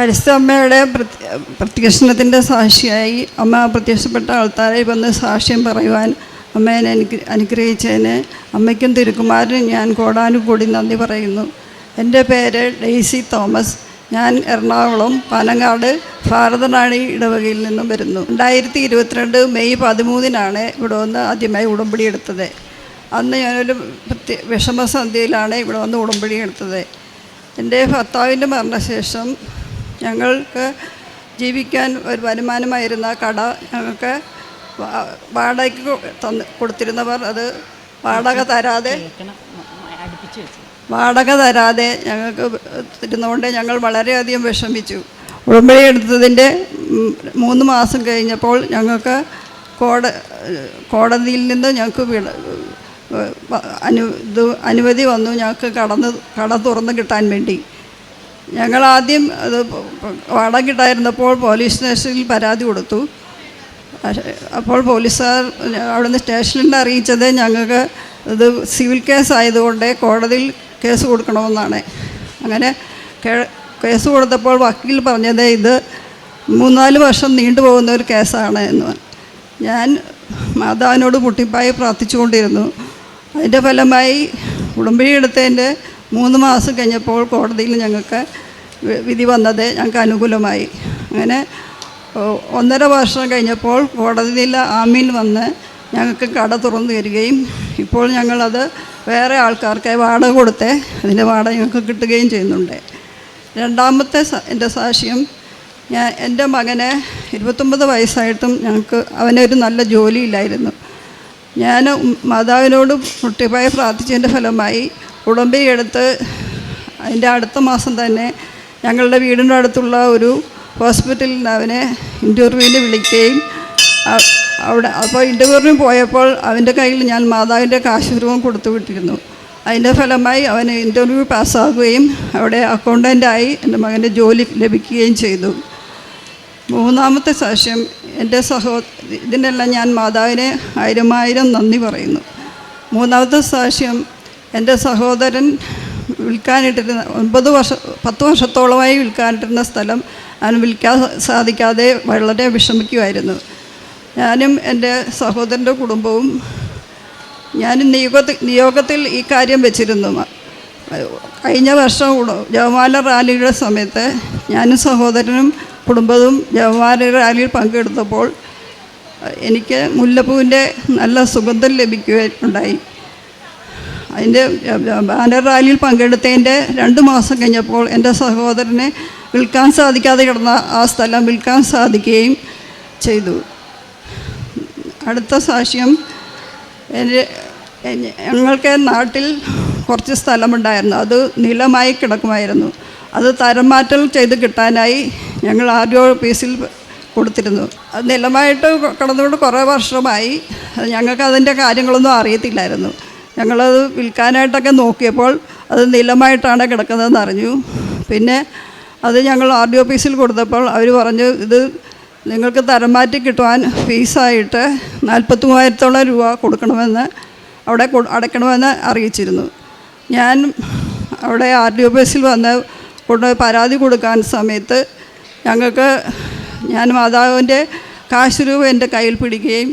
പരിസ്ഥമ്മയുടെ പ്രത്യക്ഷണത്തിന്റെ സാക്ഷിയായി അമ്മ പ്രത്യക്ഷപ്പെട്ട ആൾക്കാരെ വന്ന് സാക്ഷ്യം പറയുവാൻ അമ്മേനെ എനിക്ക് അനുഗ്രഹിച്ചതിന് അമ്മയ്ക്കും തിരുക്കുമാരനും ഞാൻ കോടാനുകൂടി നന്ദി പറയുന്നു. എന്റെ പേര് ഡെയ്സി തോമസ്. ഞാൻ എറണാകുളം പാലങ്ങാട് ഭാരതനാണി ഇടവകയിൽ നിന്നും വരുന്നു. രണ്ടായിരത്തി ഇരുപത്തിരണ്ട് മെയ് പതിമൂന്നിനാണ് ഇവിടെ വന്ന് ആദ്യമായി ഉടമ്പടി എടുത്തത്. അന്ന് ഞാനൊരു പ്രത്യ വിഷമസന്ധ്യയിലാണ് ഇവിടെ വന്ന് ഉടമ്പടി എടുത്തത്. എന്റെ ഭർത്താവിന്റെ മരണശേഷം ഞങ്ങൾക്ക് ജീവിക്കാൻ ഒരു വരുമാനമായിരുന്ന കട ഞങ്ങൾക്ക് വാടകയ്ക്ക് തന്ന് കൊടുത്തിരുന്നവർ അത് വാടക തരാതെ വാടക തരാതെ ഞങ്ങൾക്ക് തരുന്നതുകൊണ്ട് ഞങ്ങൾ വളരെയധികം വിഷമിച്ചു. ഉടമ്പടി എടുത്തതിന്റെ മൂന്ന് മാസം കഴിഞ്ഞപ്പോൾ ഞങ്ങൾക്ക് കോട കോടതിയിൽ നിന്ന് ഞങ്ങൾക്ക് വിട അനു അനുമതി വന്നു ഞങ്ങൾക്ക് കടന്ന് കട തുറന്ന് കിട്ടാൻ വേണ്ടി. ഞങ്ങൾ ആദ്യം അത് വാടക കിട്ടായിരുന്നപ്പോൾ പോലീസ് സ്റ്റേഷനിൽ പരാതി കൊടുത്തു. അപ്പോൾ പോലീസുകാർ അവിടുന്ന് സ്റ്റേഷനിൽ അറിയിച്ചത് ഞങ്ങൾക്ക് ഇത് സിവിൽ കേസ് ആയതുകൊണ്ട് കോടതിയിൽ കേസ് കൊടുക്കണമെന്നാണ്. അങ്ങനെ കേസ് കൊടുത്തപ്പോൾ വക്കീൽ പറഞ്ഞത് ഇത് മൂന്നാൽ വർഷം നീണ്ടുപോകുന്ന ഒരു കേസാണ് എന്ന്. ഞാൻ മാതാവിനോട് മുട്ടിപ്പായി പ്രാർത്ഥിച്ചുകൊണ്ടിരുന്നു. അതിന്റെ ഫലമായി ഉടമ്പടി മൂന്ന് മാസം കഴിഞ്ഞപ്പോൾ കോടതിയിൽ ഞങ്ങൾക്ക് വിധി വന്നത് ഞങ്ങൾക്ക് അനുകൂലമായി. അങ്ങനെ ഒന്നര വർഷം കഴിഞ്ഞപ്പോൾ കോടതിയിൽ ആമീൻ വന്ന് ഞങ്ങൾക്ക് കട തുറന്നു തരികയും ഇപ്പോൾ ഞങ്ങളത് വേറെ ആൾക്കാർക്ക് വാടക കൊടുത്ത് അതിന്റെ വാടക ഞങ്ങൾക്ക് കിട്ടുകയും ചെയ്യുന്നുണ്ട്. രണ്ടാമത്തെ എന്റെ സാക്ഷ്യം ഞാൻ എന്റെ മകനെ ഇരുപത്തൊമ്പത് വയസ്സായിട്ടും ഞങ്ങൾക്ക് അവനൊരു നല്ല ജോലിയില്ലായിരുന്നു. ഞാൻ മാതാവിനോട് മുട്ടിപ്പായി പ്രാർത്ഥിച്ചതിന്റെ ഫലമായി ഉടമ്പടി എടുത്ത് അതിന്റെ അടുത്ത മാസം തന്നെ ഞങ്ങളുടെ വീടിന്റെ അടുത്തുള്ള ഒരു ഹോസ്പിറ്റലിൽ നിന്ന് അവനെ ഇന്റർവ്യൂവിന് വിളിക്കുകയും അവിടെ അപ്പോൾ ഇന്റർവ്യൂവിന് പോയപ്പോൾ അവന്റെ കയ്യിൽ ഞാൻ മാതാവിന്റെ കാശുരൂപം കൊടുത്തു വിട്ടിരുന്നു. അതിന്റെ ഫലമായി അവന് ഇന്റർവ്യൂ പാസ്സാകുകയും അവിടെ അക്കൗണ്ടന്റായി എന്റെ മകന്റെ ജോലി ലഭിക്കുകയും ചെയ്തു. മൂന്നാമത്തെ സാക്ഷ്യം എന്റെ സഹോ ഇതിനെല്ലാം ഞാൻ മാതാവിനെ ആയിരമായിരം നന്ദി പറയുന്നു. മൂന്നാമത്തെ സാക്ഷ്യം എന്റെ സഹോദരൻ വിൽക്കാനിട്ടിരുന്ന ഒൻപത് വർഷ പത്ത് വർഷത്തോളമായി വിൽക്കാനിട്ടിരുന്ന സ്ഥലം അവന് വിൽക്കാൻ സാധിക്കാതെ വളരെ വിഷമിക്കുമായിരുന്നു ഞാനും എന്റെ സഹോദരന്റെ കുടുംബവും ഞാനും നിയോഗത്തിൽ നിയോഗത്തിൽ ഈ കാര്യം വെച്ചിരുന്നു. കഴിഞ്ഞ വർഷം ജവമാല റാലിയുടെ സമയത്ത് ഞാനും സഹോദരനും കുടുംബവും ജവമാല റാലിയിൽ പങ്കെടുത്തപ്പോൾ എനിക്ക് മുല്ലപ്പൂവിന്റെ നല്ല സുഗന്ധം ലഭിക്കുകയുണ്ടായി അതിന്റെ ബാനർ റാലിയിൽ പങ്കെടുത്തതിന്റെ രണ്ട് മാസം കഴിഞ്ഞപ്പോൾ എന്റെ സഹോദരനെ വിൽക്കാൻ സാധിക്കാതെ കിടന്ന ആ സ്ഥലം വിൽക്കാൻ സാധിക്കുകയും ചെയ്തു. അടുത്ത സാക്ഷ്യം എന്റെ ഞങ്ങൾക്ക് നാട്ടിൽ കുറച്ച് സ്ഥലമുണ്ടായിരുന്നു. അത് നിലമായി കിടക്കുമായിരുന്നു. അത് തരം മാറ്റൽ ചെയ്ത് കിട്ടാനായി ഞങ്ങൾ ആരോ ഓഫീസിൽ കൊടുത്തിരുന്നു. അത് നിലമായിട്ട് കിടന്നുകൊണ്ട് കുറേ വർഷമായി. ഞങ്ങൾക്ക് അതിന്റെ കാര്യങ്ങളൊന്നും അറിയത്തില്ലായിരുന്നു. ഞങ്ങളത് വിൽക്കാനായിട്ടൊക്കെ നോക്കിയപ്പോൾ അത് നിലമായിട്ടാണ് കിടക്കുന്നതെന്ന് അറിഞ്ഞു. പിന്നെ അത് ഞങ്ങൾ ആർ ഡി ഓഫീസിൽ കൊടുത്തപ്പോൾ അവർ പറഞ്ഞു ഇത് നിങ്ങൾക്ക് തരം മാറ്റി കിട്ടുവാൻ ഫീസായിട്ട് നാൽപ്പത്തി മൂവായിരത്തോളം രൂപ കൊടുക്കണമെന്ന് അവിടെ അടയ്ക്കണമെന്ന് അറിയിച്ചിരുന്നു. ഞാൻ അവിടെ ആർ ഡി ഓഫീസിൽ വന്ന് കൊണ്ട് പരാതി കൊടുക്കാൻ സമയത്ത് ഞങ്ങൾക്ക് ഞാൻ മാതാവിന്റെ കാശ് രൂപ എന്റെ കയ്യിൽ പിടിക്കുകയും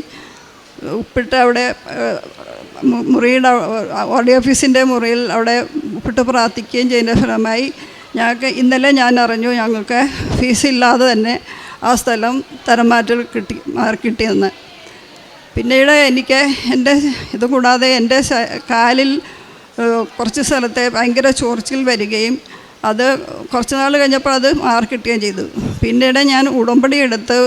ഉപ്പിട്ട് അവിടെ മുറിയുടെ ഡി ഓഫീസിന്റെ മുറിയിൽ അവിടെ ഉപ്പിട്ട് പ്രാർത്ഥിക്കുകയും ചെയ്യുന്ന ഫലമായി ഞങ്ങൾക്ക് ഇന്നലെ ഞാൻ അറിഞ്ഞു ഞങ്ങൾക്ക് ഫീസ് ഇല്ലാതെ തന്നെ ആ സ്ഥലം തരം കിട്ടി മാറി കിട്ടിയെന്ന്. പിന്നീട് എനിക്ക് എന്റെ ഇതുകൂടാതെ എന്റെ കാലിൽ കുറച്ച് സ്ഥലത്തെ ഭയങ്കര ചോർച്ചിൽ വരികയും അത് കുറച്ച് നാൾ കഴിഞ്ഞപ്പോൾ അത് മാറി കിട്ടുകയും ചെയ്തു. പിന്നീട് ഞാൻ ഉടമ്പടി എടുത്ത്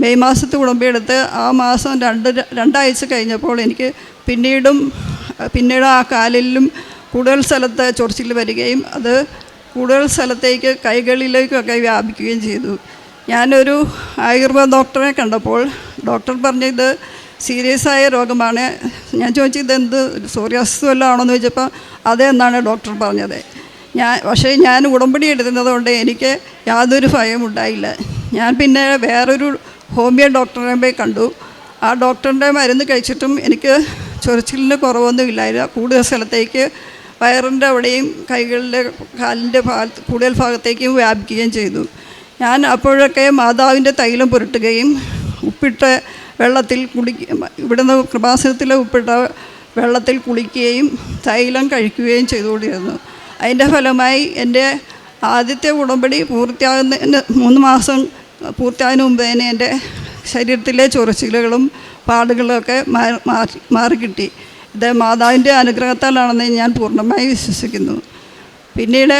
മെയ് മാസത്തെ ഉടമ്പെടുത്ത് ആ മാസം രണ്ട് രണ്ടാഴ്ച കഴിഞ്ഞപ്പോൾ എനിക്ക് പിന്നീടും പിന്നീട് ആ കാലിലും കൂടുതൽ സ്ഥലത്ത് ചൊറിച്ചിൽ വരികയും അത് കൂടുതൽ സ്ഥലത്തേക്ക് കൈകളിലേക്കൊക്കെ വ്യാപിക്കുകയും ചെയ്തു. ഞാനൊരു ആയുർവേദ ഡോക്ടറെ കണ്ടപ്പോൾ ഡോക്ടർ പറഞ്ഞത് സീരിയസ് ആയ രോഗമാണ്. ഞാൻ ചോദിച്ചു ഇതെന്ത് സോറിയാസിസ് വല്ലതും ആണോന്ന് ചോദിച്ചപ്പോൾ അതെന്നാണ് ഡോക്ടർ പറഞ്ഞത്. ഞാൻ പക്ഷേ ഞാൻ ഉടമ്പടി എടുക്കുന്നത് കൊണ്ട് എനിക്ക് യാതൊരു ഭയം ഉണ്ടായില്ല ഞാൻ പിന്നെ വേറൊരു ഹോമിയോ ഡോക്ടറെ പോയി കണ്ടു. ആ ഡോക്ടറിന്റെ മരുന്ന് കഴിച്ചിട്ടും എനിക്ക് ചൊറിച്ചിലിന് കുറവൊന്നും ഇല്ലായിരുന്നു. കൂടുതൽ സ്ഥലത്തേക്ക് വയറിന്റെ അവിടെയും കൈകളുടെ കാലിന്റെ ഭാഗത്ത് കൂടുതൽ ഭാഗത്തേക്കും വ്യാപിക്കുകയും ചെയ്തു. ഞാൻ അപ്പോഴൊക്കെ മാതാവിന്റെ തൈലം പുരട്ടുകയും ഉപ്പിട്ട വെള്ളത്തിൽ കുടി ഇവിടുന്ന് കൃപാസനത്തിലെ ഉപ്പിട്ട വെള്ളത്തിൽ കുളിക്കുകയും തൈലം കഴിക്കുകയും ചെയ്തുകൊണ്ടിരുന്നു. അതിന്റെ ഫലമായി എന്റെ ആദ്യത്തെ ഉടമ്പടി പൂർത്തിയാകുന്നതിന് മൂന്ന് മാസം പൂർത്തിയാകുന്നതിന് മുമ്പ് തന്നെ എന്റെ ശരീരത്തിലെ ചൊറിച്ചിലുകളും പാടുകളൊക്കെ മാറി മാറി മാറിക്കിട്ടി. ഇത് മാതാവിന്റെ അനുഗ്രഹത്താലാണെന്ന് ഞാൻ പൂർണമായി വിശ്വസിക്കുന്നു. പിന്നീട്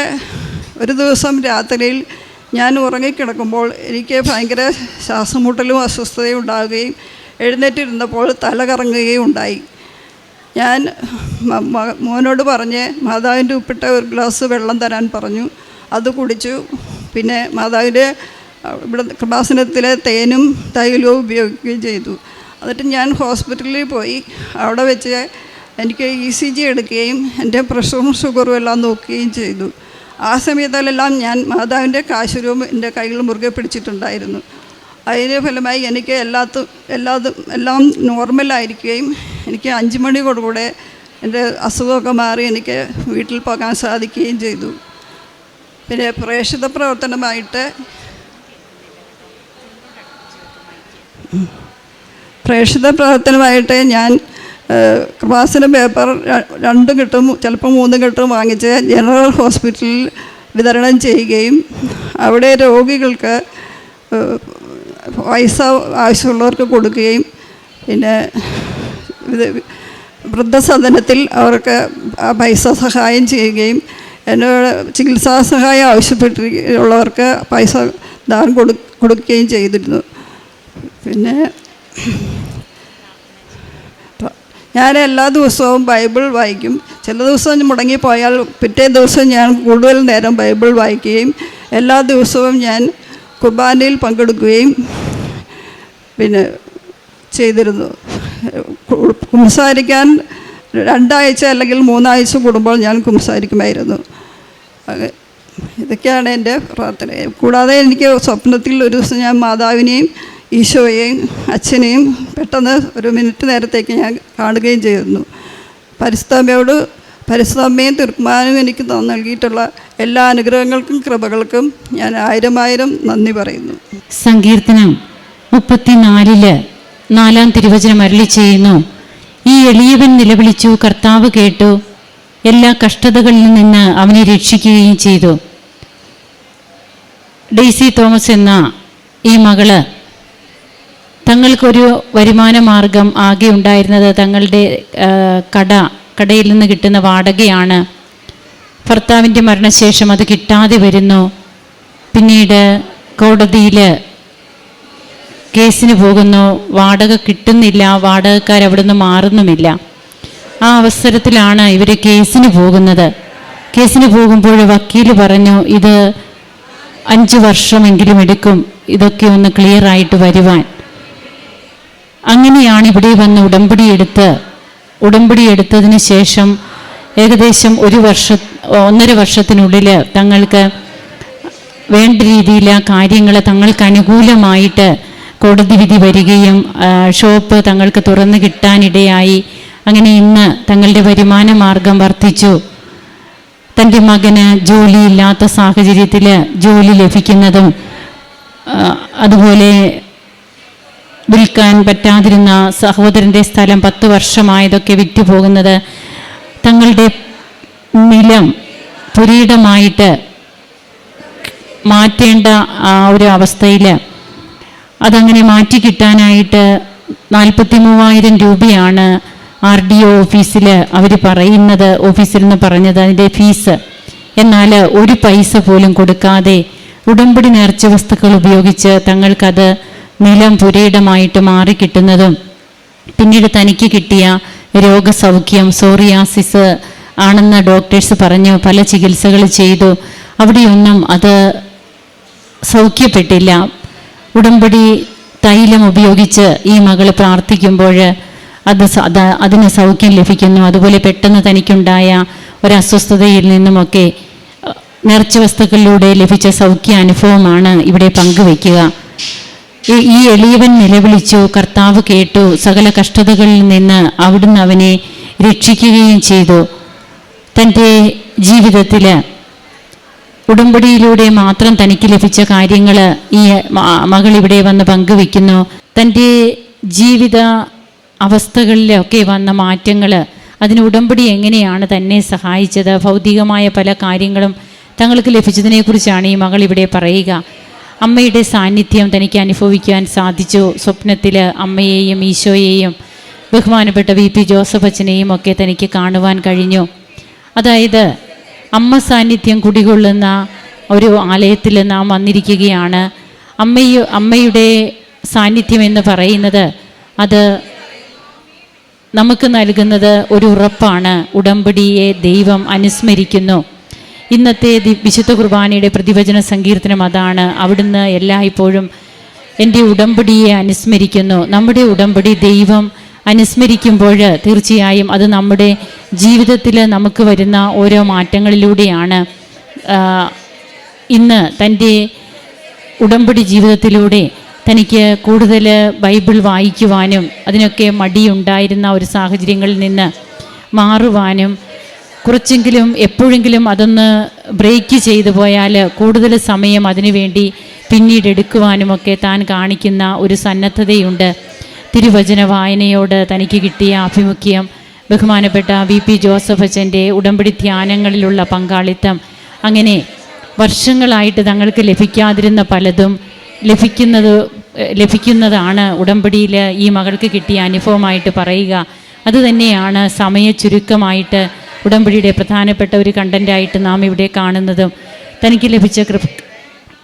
ഒരു ദിവസം രാത്രിയിൽ ഞാൻ ഉറങ്ങിക്കിടക്കുമ്പോൾ എനിക്ക് ഭയങ്കര ശ്വാസം മുട്ടലും അസ്വസ്ഥതയും ഉണ്ടാകുകയും എഴുന്നേറ്റിരുന്നപ്പോൾ തല കറങ്ങുകയും ഉണ്ടായി. ഞാൻ മോനോട് പറഞ്ഞ് മാതാവിന്റെ ഉപ്പിട്ട ഒരു ഗ്ലാസ് വെള്ളം തരാൻ പറഞ്ഞു. അത് കുടിച്ചു. പിന്നെ മാതാവിന്റെ ഇവിടെ കൃപാസനത്തിലെ തേനും തൈലവും ഉപയോഗിക്കുകയും ചെയ്തു. എന്നിട്ട് ഞാൻ ഹോസ്പിറ്റലിൽ പോയി അവിടെ വെച്ച് എനിക്ക് ഇ സി ജി എടുക്കുകയും എന്റെ പ്രഷറും ഷുഗറും എല്ലാം നോക്കുകയും ചെയ്തു. ആ സമയത്തിലെല്ലാം ഞാൻ മാതാവിന്റെ കാശുരവും എന്റെ കയ്യിൽ മുറുകെ പിടിച്ചിട്ടുണ്ടായിരുന്നു. അതിന്റെ ഫലമായി എനിക്ക് എല്ലാത്തും എല്ലാതും എല്ലാം നോർമലായിരിക്കുകയും എനിക്ക് അഞ്ച് മണിയോടുകൂടെ എന്റെ അസുഖമൊക്കെ മാറി എനിക്ക് വീട്ടിൽ പോകാൻ സാധിക്കുകയും ചെയ്തു. പിന്നെ പ്രേക്ഷിത പ്രവർത്തനമായിട്ട് പ്രേക്ഷിത പ്രവർത്തനമായിട്ട് ഞാൻ കൃപാസന പേപ്പർ രണ്ടും കിട്ടും ചിലപ്പോൾ മൂന്ന് കിട്ടും വാങ്ങിച്ച് ജനറൽ ഹോസ്പിറ്റലിൽ വിതരണം ചെയ്യുകയും അവിടെ രോഗികൾക്ക് പൈസ ആവശ്യമുള്ളവർക്ക് കൊടുക്കുകയും പിന്നെ വൃദ്ധസദനത്തിൽ അവർക്ക് പൈസ സഹായം ചെയ്യുകയും എന്നോട് ചികിത്സാ സഹായം ആവശ്യപ്പെട്ടിട്ടുള്ളവർക്ക് പൈസ ദാനം കൊടു കൊടുക്കുകയും ചെയ്തിരുന്നു. പിന്നെ ഞാൻ എല്ലാ ദിവസവും ബൈബിൾ വായിക്കും. ചില ദിവസം മുടങ്ങിപ്പോയാൽ പിറ്റേ ദിവസം ഞാൻ കൂടുതൽ നേരം ബൈബിൾ വായിക്കുകയും എല്ലാ ദിവസവും ഞാൻ കുർബാനയിൽ പങ്കെടുക്കുകയും പിന്നെ ചെയ്തിരുന്നു. കുംസാരിക്കാൻ രണ്ടാഴ്ച അല്ലെങ്കിൽ മൂന്നാഴ്ച കൂടുമ്പോൾ ഞാൻ കുംസാരിക്കുമായിരുന്നു. ഇതൊക്കെയാണ് എന്റെ പ്രാർത്ഥന. കൂടാതെ എനിക്ക് സ്വപ്നത്തിൽ ഒരു ദിവസം ഞാൻ മാതാവിനെയും ഈശോയെയും അച്ഛനെയും പെട്ടെന്ന് ഒരു മിനിറ്റ് നേരത്തേക്ക് ഞാൻ കാണുകയും ചെയ്യുന്നു. പരിശുദ്ധമ്മയോട് പരിശുദ്ധമ്മയും തീർക്കുമാനും എനിക്ക് നൽകിയിട്ടുള്ള എല്ലാ അനുഗ്രഹങ്ങൾക്കും കൃപകൾക്കും ഞാൻ ആയിരം ആയിരം നന്ദി പറയുന്നു. സങ്കീർത്തനം മുപ്പത്തിനാലിൽ നാലാം തിരുവചനം അരളി ചെയ്യുന്നു. ഈ എളിയവൻ നിലവിളിച്ചു കർത്താവ് കേട്ടു എല്ലാ കഷ്ടതകളിൽ നിന്ന് അവനെ രക്ഷിക്കുകയും ചെയ്തു. ഡെയ്സി തോമസ് എന്ന ഈ മകൾ തങ്ങൾക്കൊരു വരുമാന മാർഗം ആകെ ഉണ്ടായിരുന്നത് തങ്ങളുടെ കട കടയിൽ നിന്ന് കിട്ടുന്ന വാടകയാണ്. ഭർത്താവിന്റെ മരണശേഷം അത് കിട്ടാതെ വരുന്നു. പിന്നീട് കോടതിയിൽ കേസിന് പോകുന്നു. വാടക കിട്ടുന്നില്ല വാടകക്കാർ അവിടെ നിന്ന് മാറുന്നുമില്ല. ആ അവസരത്തിലാണ് ഇവർ കേസിന് പോകുന്നത്. കേസിന് പോകുമ്പോൾ വക്കീൽ പറഞ്ഞു ഇത് അഞ്ച് വർഷമെങ്കിലും എടുക്കും. ഇതൊക്കെ ഒന്ന് ക്ലിയർ ആയിട്ട് വരുവാൻ. അങ്ങനെയാണ് ഇവിടെ വന്ന് ഉടമ്പടി എടുത്ത് ഉടമ്പടി എടുത്തതിന് ശേഷം ഏകദേശം ഒരു വർഷ ഒന്നര വർഷത്തിനുള്ളിൽ തങ്ങൾക്ക് വേണ്ട രീതിയിൽ ആ കാര്യങ്ങൾ തങ്ങൾക്ക് അനുകൂലമായിട്ട് കോടതി വിധി വരികയും ഷോപ്പ് തങ്ങൾക്ക് തുറന്നു കിട്ടാനിടയായി. അങ്ങനെ ഇന്ന് തങ്ങളുടെ വരുമാന മാർഗം വർദ്ധിച്ചു. തന്റെ മകന് ജോലിയില്ലാത്ത സാഹചര്യത്തിൽ ജോലി ലഭിക്കുന്നതും അതുപോലെ വിൽക്കാൻ പറ്റാതിരുന്ന സഹോദരന്റെ സ്ഥലം പത്ത് വർഷമായതൊക്കെ വിറ്റുപോകുന്നത് തങ്ങളുടെ നിലം പുരീടമായിട്ട് മാറ്റേണ്ട ആ ഒരു അവസ്ഥയിൽ അതങ്ങനെ മാറ്റി കിട്ടാനായിട്ട് നാൽപ്പത്തി മൂവായിരം രൂപയാണ് ആർ ഡി ഒ ഓഫീസിൽ അവർ പറയുന്നത് ഓഫീസിൽ നിന്ന് പറഞ്ഞത് അതിന്റെ ഫീസ്. എന്നാൽ ഒരു പൈസ പോലും കൊടുക്കാതെ ഉടമ്പടി നേർച്ച വസ്തുക്കൾ ഉപയോഗിച്ച് തങ്ങൾക്കത് നിലം പുരയിടമായിട്ട് മാറിക്കിട്ടുന്നതും പിന്നീട് തനിക്ക് കിട്ടിയ രോഗസൗഖ്യം സോറിയാസിസ് ആണെന്ന് ഡോക്ടേഴ്സ് പറഞ്ഞു പല ചികിത്സകൾ ചെയ്തു. അവിടെയൊന്നും അത് സൗഖ്യപ്പെട്ടില്ല. ഉടമ്പടി തൈലം ഉപയോഗിച്ച് ഈ മകൾ പ്രാർത്ഥിക്കുമ്പോൾ അത് അതിന് സൗഖ്യം ലഭിക്കുന്നു. അതുപോലെ പെട്ടെന്ന് തനിക്കുണ്ടായ ഒരസ്വസ്ഥതയിൽ നിന്നുമൊക്കെ നിറച്ച വസ്തുക്കളിലൂടെ ലഭിച്ച സൗഖ്യ അനുഭവമാണ് ഇവിടെ പങ്കുവയ്ക്കുക. ഈ- എളിയവൻ നിലവിളിച്ചു കർത്താവ് കേട്ടു സകല കഷ്ടതകളിൽ നിന്ന് അവിടുന്ന് അവനെ രക്ഷിക്കുകയും ചെയ്തു. തന്റെ ജീവിതത്തിൽ ഉടമ്പടിയിലൂടെ മാത്രം തനിക്ക് ലഭിച്ച കാര്യങ്ങൾ ഈ മകൾ ഇവിടെ വന്ന് പങ്കുവെക്കുന്നു തന്റെ ജീവിത അവസ്ഥകളിലൊക്കെ വന്ന മാറ്റങ്ങൾ അതിന് ഉടമ്പടി എങ്ങനെയാണ് തന്നെ സഹായിച്ചത്? ഭൗതികമായ പല കാര്യങ്ങളും തങ്ങൾക്ക് ലഭിച്ചതിനെക്കുറിച്ചാണ് ഈ മകൾ ഇവിടെ പറയുക. അമ്മയുടെ സാന്നിധ്യം തനിക്ക് അനുഭവിക്കുവാൻ സാധിച്ചു. സ്വപ്നത്തിൽ അമ്മയെയും ഈശോയെയും ബഹുമാനപ്പെട്ട വി പി ജോസഫ് അച്ഛനെയും ഒക്കെ തനിക്ക് കാണുവാൻ കഴിഞ്ഞു. അതായത് അമ്മ സാന്നിധ്യം കുടികൊള്ളുന്ന ഒരു ആലയത്തിൽ നാം വന്നിരിക്കുകയാണ്. അമ്മയു അമ്മയുടെ സാന്നിധ്യം എന്ന് പറയുന്നത് അത് നമുക്ക് നൽകുന്നത് ഒരു ഉറപ്പാണ്. ഉടമ്പടിയെ ദൈവം അനുസ്മരിക്കുന്നു. ഇന്നത്തെ വിശുദ്ധ കുർബാനയുടെ പ്രതിവചന സങ്കീർത്തനം അതാണ്. അവിടുന്ന് എല്ലായ്പ്പോഴും എന്റെ ഉടമ്പടിയെ അനുസ്മരിക്കുന്നു. നമ്മുടെ ഉടമ്പടി ദൈവം അനുസ്മരിക്കുമ്പോൾ തീർച്ചയായും അത് നമ്മുടെ ജീവിതത്തിൽ നമുക്ക് വരുന്ന ഓരോ മാറ്റങ്ങളിലൂടെയാണ്. ഇന്ന് തന്റെ ഉടമ്പടി ജീവിതത്തിലൂടെ തനിക്ക് കൂടുതൽ ബൈബിൾ വായിക്കുവാനും അതിനൊക്കെ മടിയുണ്ടായിരുന്ന ഒരു സാഹചര്യങ്ങളിൽ നിന്ന് മാറുവാനും കുറച്ചെങ്കിലും എപ്പോഴെങ്കിലും അതൊന്ന് ബ്രേക്ക് ചെയ്തു പോയാൽ കൂടുതൽ സമയം അതിനുവേണ്ടി പിന്നീട് എടുക്കുവാനുമൊക്കെ താൻ കാണിക്കുന്ന ഒരു സന്നദ്ധതയുണ്ട്. തിരുവചന വായനയോട് തനിക്ക് കിട്ടിയ ആഭിമുഖ്യം ബഹുമാനപ്പെട്ട വി പി ജോസഫ് അച്ഛന്റെ ഉടമ്പടി ധ്യാനങ്ങളിലുള്ള പങ്കാളിത്തം. അങ്ങനെ വർഷങ്ങളായിട്ട് തങ്ങൾക്ക് ലഭിക്കാതിരുന്ന പലതും ലഭിക്കുന്നത് ലഭിക്കുന്നതാണ് ഉടമ്പടിയിൽ ഈ മകൾക്ക് കിട്ടിയ അനുഭവമായിട്ട് പറയുക. അതുതന്നെയാണ് സമയ ചുരുക്കമായിട്ട് ഉടമ്പടിയുടെ പ്രധാനപ്പെട്ട ഒരു കണ്ടന്റായിട്ട് നാം ഇവിടെ കാണുന്നതും തനിക്ക് ലഭിച്ച കൃപ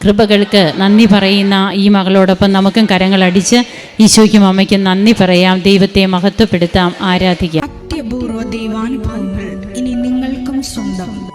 കൃപകൾക്ക് നന്ദി പറയുന്ന ഈ മകളോടൊപ്പം നമുക്കും കരങ്ങളടിച്ച് ഈശോയ്ക്കും അമ്മയ്ക്കും നന്ദി പറയാം. ദൈവത്തെ മഹത്വപ്പെടുത്താം. ആരാധിക്കാം. അത്യപൂർവ ദൈവാനുഭവങ്ങൾ ഇനി നിങ്ങൾക്കും സ്വന്തം.